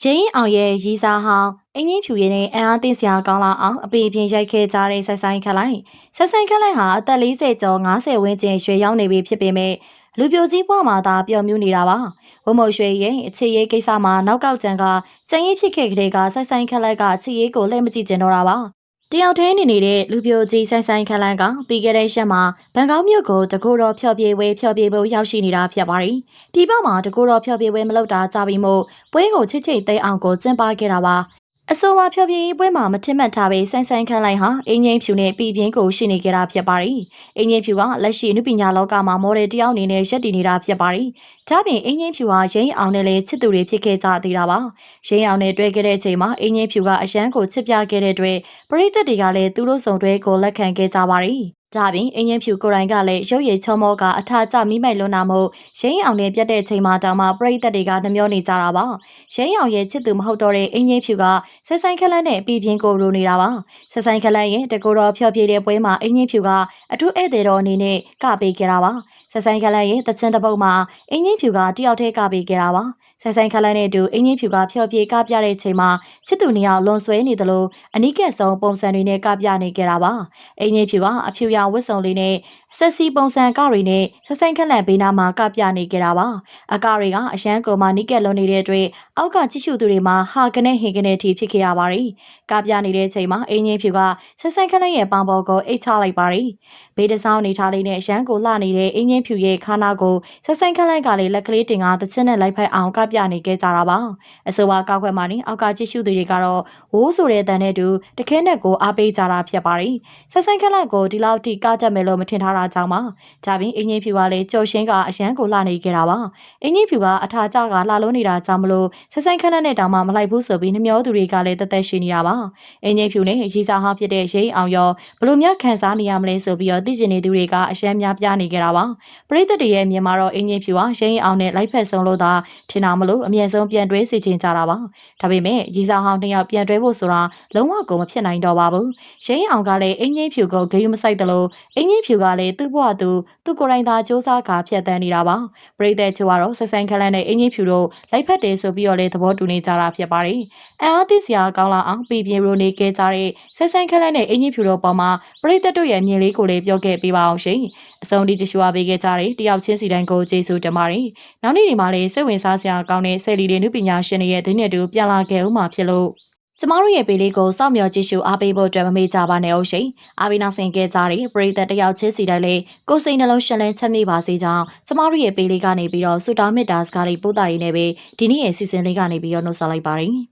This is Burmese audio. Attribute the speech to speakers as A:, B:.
A: ရင်းအောင်ရဲ့ရီစာဟောင်းအင်းကြီးဖြူရည်နဲ့အန်အားသိစရာကောင်းလာအောင်အပေအပြင်ရိုက်ခဲ့ကြတဲ့ဆက်ဆိုင်ခက်လိုက်ဆက်ဆိုင်ခက်လိုက်ဟာအသက်40ကျော်50ဝန်းကျင်ရွှေရောက်နေပြီဖြစ်ပေမဲ့လူပြိုကြီးဘွားမှာသာပျော်မြူးနေတာပါဝမုံရွှေရဲ့အခြေရေးကိစ္စမှာနောက်ကောက်ကြံကကြံရင်ဖြစ်ခဲ့ကလေးကဆက်ဆိုင်ခက်လိုက်ကအခြေရေးကိုလှည့်မကြည့်ကျင်တော့တာပါ တယောက်တည်းနေနေတဲ့လူပြိုကြီးဆိုင်ဆိုင်ခက်လန်ကပြီးခဲ့တဲ့ရက်မှာဘန်ကောက်မြို့ကိုတကူတော်ဖျော်ပြေဝဲဖျော်ပြေဖို့ရောက်ရှိနေတာဖြစ်ပါတယ်။ဒီဘက်မှာတကူတော်ဖျော်ပြေဝဲမလုပ်တာကြပြီးမို့ပွဲကိုချစ်ချစ်သိမ်းအောင်ကိုကျင်းပခဲ့တာပါ။ အဆိုပါဖျော်ပြေရေးပွဲမှာမထင်မှတ်ထားပဲဆိုင်ဆိုင်ခန့်လိုက်ဟာအင်းငိမ့်ဖြူနဲ့ပြည်ပြင်းကိုရှိနေကြတာဖြစ်ပါတယ်။အင်းငိမ့်ဖြူကလက်ရှိနုပညာလောကမှာမော်ဒယ်တယောက်အနေနဲ့ရပ်တည်နေတာဖြစ်ပါတယ်။ဒါပြင်အင်းငိမ့်ဖြူဟာရင်းအောင်နဲ့လည်းချစ်သူတွေဖြစ်ခဲ့ကြသေးတာပါ။ရင်းအောင်နဲ့တွေ့ခဲ့တဲ့အချိန်မှာအင်းငိမ့်ဖြူကအရန်ကိုချစ်ပြခဲ့တဲ့အတွက်ပရိသတ်တွေကလည်းသူတို့ဆောင်တွဲကိုလက်ခံခဲ့ကြပါတယ်။ ဒါပြင်အင်းရင်ဖြူကိုယ်တိုင်ကလည်းရုပ်ရည်ချောမောကအထာကျမိမိုက်လွန်းနာမှုရင်းအောင်နဲ့ပြတ်တဲ့ချိန်မှာတောင်မှပရိသတ်တွေကနှမျောနေကြတာပါရင်းအောင်ရဲ့ချစ်သူမဟုတ်တော့တဲ့အင်းရင်ဖြူကဆက်ဆိုင်ခလန်းနဲ့ပြည်ပြင်းကိုလိုနေတာပါဆက်ဆိုင်ခလန်းရဲ့တကူတော်ဖြောပြတဲ့ပွဲမှာအင်းရင်ဖြူကအထူးဧည့်သည်တော်အနေနဲ့ကပေးခဲ့တာပါဆက်ဆိုင်ခလန်းရဲ့တချင်တပုတ်မှာအင်းရင်ဖြူကတယောက်တည်းကပေးခဲ့တာပါဆိုင်ဆိုင်ခလိုင်းနဲ့အတူအင်းကြီးဖြူကဖျော်ဖြေကပြတဲ့ချိန်မှာချစ်သူနှစ်ယောက်လွန်ဆွဲနေသလိုအနီးကပ်ဆုံးပုံစံတွေနဲ့ကပြနေကြတာပါအင်းကြီးဖြူကအဖြူရောင်ဝတ်စုံလေးနဲ့ဆက်စီပုံစံကတွေနဲ့ဆက်ဆိုင်ခက်လန့်ဘေးနားမှာကပြနေကြတာပါအကတွေကအရန်ကောမာနီးကက်လွန်နေတဲ့အတွက်အောက်ကကြည့်ရှုသူတွေမှာဟာကနေဟင်ကနေတီဖြစ်ခဲ့ရပါတယ်ကပြနေတဲ့အချိန်မှာအင်းကြီးဖြူကဆက်ဆိုင်ခက်လန့်ရဲ့ပန်းပေါ်ကိုအိတ်ချလိုက်ပါတယ်ဘေးတဆောင်းနေထားလေးနဲ့ရန်ကိုလှနေတဲ့အင်းကြီးဖြူရဲ့ခါနာကိုဆက်ဆိုင်ခက်လန့်ကလည်းလက်ကလေးတင်ကတချင်နဲ့လိုက်ဖိုက်အောင်ကပြနေခဲ့ကြတာပါအဆိုပါကောက်ခွက်မှာနေအောက်ကကြည့်ရှုသူတွေကတော့ဝိုးဆိုတဲ့တန်နဲ့တူတခဲနဲ့ကိုအားပေးကြတာဖြစ်ပါတယ်ဆက်ဆိုင်ခက်လန့်ကိုဒီလောက်ထိကကြက်မယ်လို့မထင်ထားတာကြောင့်ပါဒါပြင်အင်းကြီးဖြူကလည်းကြော်ရှင်းကအရန်ကိုလှနေခဲ့တာပါအင်းကြီးဖြူကအထာကျကလှလုံးနေတာကြောင့်မလို့ဆက်ဆိုင်ခက်လန့်နဲ့တောင်မှမလိုက်ဘူးဆိုပြီးနှမျောသူတွေကလည်းတသက်ရှိနေတာပါအင်းကြီးဖြူနဲ့ရီစာဟောင်းဖြစ်တဲ့ရိအောင်ရောဘလို့များခံစားနေရမလဲဆိုပြီးတော့သိကျင်နေသူတွေကအရန်များပြနေကြတာပါပရိသတ်တွေရဲ့မြင်မှာတော့အင်းကြီးဖြူဟာရိအောင်နဲ့လိုက်ဖက်ဆုံးလို့သာထင်တာမလို့အမြဲဆုံးပြန်တွဲစီချင်ကြတာပါဒါပေမဲ့ရီစာဟောင်းနှစ်ယောက်ပြန်တွဲဖို့ဆိုတာလုံးဝကိုမဖြစ်နိုင်တော့ပါဘူးရိအောင်ကလည်းအင်းကြီးဖြူကိုဂယုမဆိုင်တယ်လို့အင်းကြီးဖြူကလည်းသူ့ဘဝသူသူ့ကိုယ်တိုင်သာစူးစမ်းကာဖြတ်တန်းနေတာပါပရိသတ်ချို့ကတော့ဆက်ဆန်ခလန်နဲ့အင်းကြီးဖြူတို့လိုက်ဖက်တယ်ဆိုပြီးတော့လေသဘောတူနေကြတာဖြစ်ပါတယ်အန်အားသိစရာကောင်းလာအောင်ပြည်ပြင်းရိုနေခဲ့ကြတဲ့ဆက်ဆန်ခလန်နဲ့အင်းကြီးဖြူတို့ပေါ်မှာပရိသတ်တို့ရဲ့မြင်လေးကိုလည်းပြောခဲ့ပေးပါအောင်ရှင်အဆုံးထိကြည့်ရှုအားပေးခဲ့ကြတဲ့တယောက်ချင်းစီတိုင်းကိုကျေးဇူးတင်ပါတယ်နောက်နေ့ဒီမှာလည်းစိတ်ဝင်စားစရာကောင်းတဲ့ဆယ်လီတွေနုပညာရှင်တွေရဲ့ဒင်းနဲ့တူပြန်လာခဲ့ဦးမှာဖြစ်လို့ ကျမတို့ရဲ့ပေလေးကိုစောင့်မျှော်ကြည့်ရှုအားပေးဖို့အတွက်မမေ့ကြပါနဲ့အောင်ရှင်။အားပေးနောက်ဆင်ခဲ့ကြတဲ့ပရိသတ်တယောက်ချင်းစီတိုင်းလေးကိုစိတ်နှလုံးရှင်လန်းချက်မိပါစေကြောင်းကျမတို့ရဲ့ပေလေးကနေပြီးတော့ဆုတောင်းမေတ္တာစကားလေးပို့တာရင်းနဲ့ပဲဒီနေ့ရဲ့စီစဉ်လေးကနေပြီးတော့နှုတ်ဆက်လိုက်ပါတယ်။